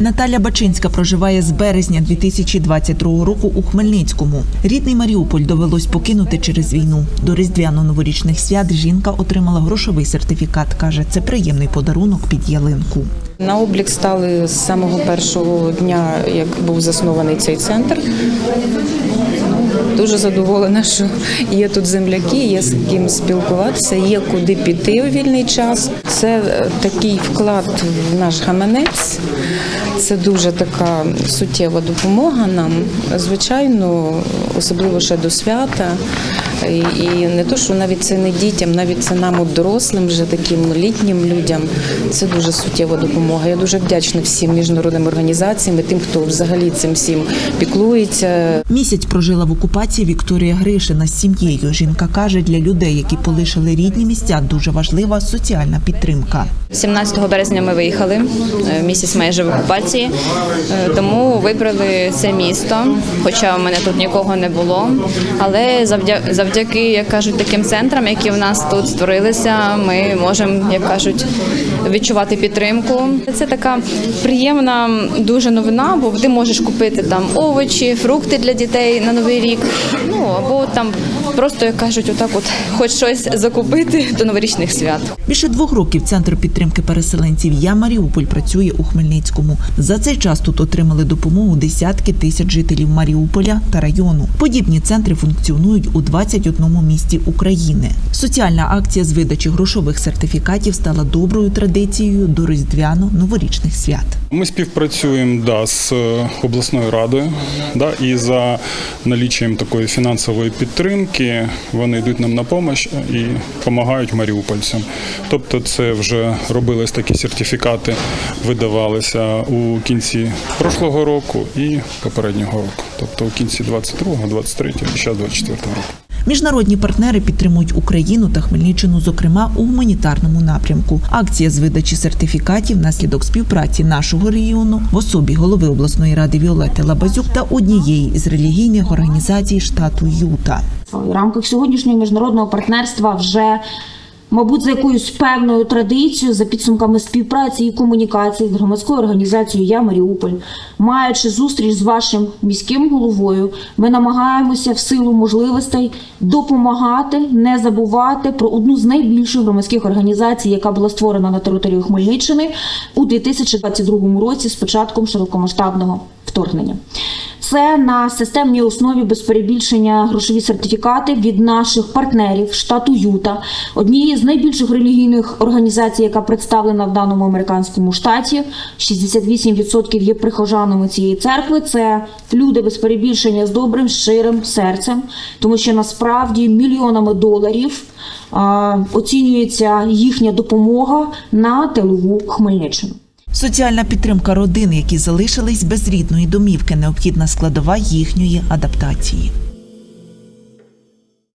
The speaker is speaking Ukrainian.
Наталя Бачинська проживає з березня 2022 року у Хмельницькому. Рідний Маріуполь довелось покинути через війну. До різдвяно-новорічних свят жінка отримала грошовий сертифікат. каже, це приємний подарунок під ялинку. На облік стали з самого першого дня, як був заснований цей центр. Дуже задоволена, що є тут земляки, є з ким спілкуватися, є куди піти у вільний час. Це е, такий вклад в наш гаманець. Це дуже така суттєва допомога нам. Звичайно, особливо ще до свята. І, і не то, що навіть це не дітям, навіть це нам, от дорослим, вже таким літнім людям. Це дуже суттєва допомога. Я дуже вдячна всім міжнародним організаціям, і тим, хто взагалі цим всім піклується. Місяць прожила в окупації Вікторія Гришина з сім'єю. Жінка каже, для людей, які полишили рідні місця, дуже важлива соціальна підтримка. 17 березня ми виїхали е, місяць майже в окупації, е, тому вибрали це місто. Хоча в мене тут нікого не було. Але завдя- завдяки, як кажуть, таким центрам, які в нас тут створилися, ми можемо, як кажуть, відчувати підтримку. Це така приємна дуже новина, бо ти можеш купити там овочі, фрукти для дітей на новий рік. Ну або там просто як кажуть, отак, от хоч щось закупити до новорічних свят. Більше двох років центр підтримки переселенців Я Маріуполь працює у Хмельницькому. За цей час тут отримали допомогу десятки тисяч жителів Маріуполя та району. Подібні центри функціонують у 21 місті України. Соціальна акція з видачі грошових сертифікатів стала доброю традицією до різдвяно-новорічних свят. Ми співпрацюємо да, з е, обласною радою, да, і за наліччям такої фінансової підтримки вони йдуть нам на допомогу і допомагають маріупольцям. Тобто, це вже робились такі сертифікати, видавалися у кінці прошлого року і попереднього року, тобто у кінці 22-го, 23-го і ще 24-го року. Міжнародні партнери підтримують Україну та Хмельниччину, зокрема у гуманітарному напрямку. Акція з видачі сертифікатів наслідок співпраці нашого регіону в особі голови обласної ради Віолети Лабазюк та однієї із релігійних організацій штату Юта. В рамках сьогоднішнього міжнародного партнерства вже, мабуть, за якоюсь певною традицією, за підсумками співпраці і комунікації з громадською організацією Я Маріуполь, маючи зустріч з вашим міським головою, ми намагаємося в силу можливостей допомагати, не забувати про одну з найбільших громадських організацій, яка була створена на території Хмельниччини у 2022 році з початком широкомасштабного вторгнення. Це на системній основі без перебільшення грошові сертифікати від наших партнерів штату Юта, однієї з найбільших релігійних організацій, яка представлена в даному американському штаті. 68% є прихожанами цієї церкви. Це люди без перебільшення з добрим, щирим серцем, тому що насправді мільйонами доларів оцінюється їхня допомога на тилову Хмельниччину. Соціальна підтримка родин, які залишились без рідної домівки, необхідна складова їхньої адаптації.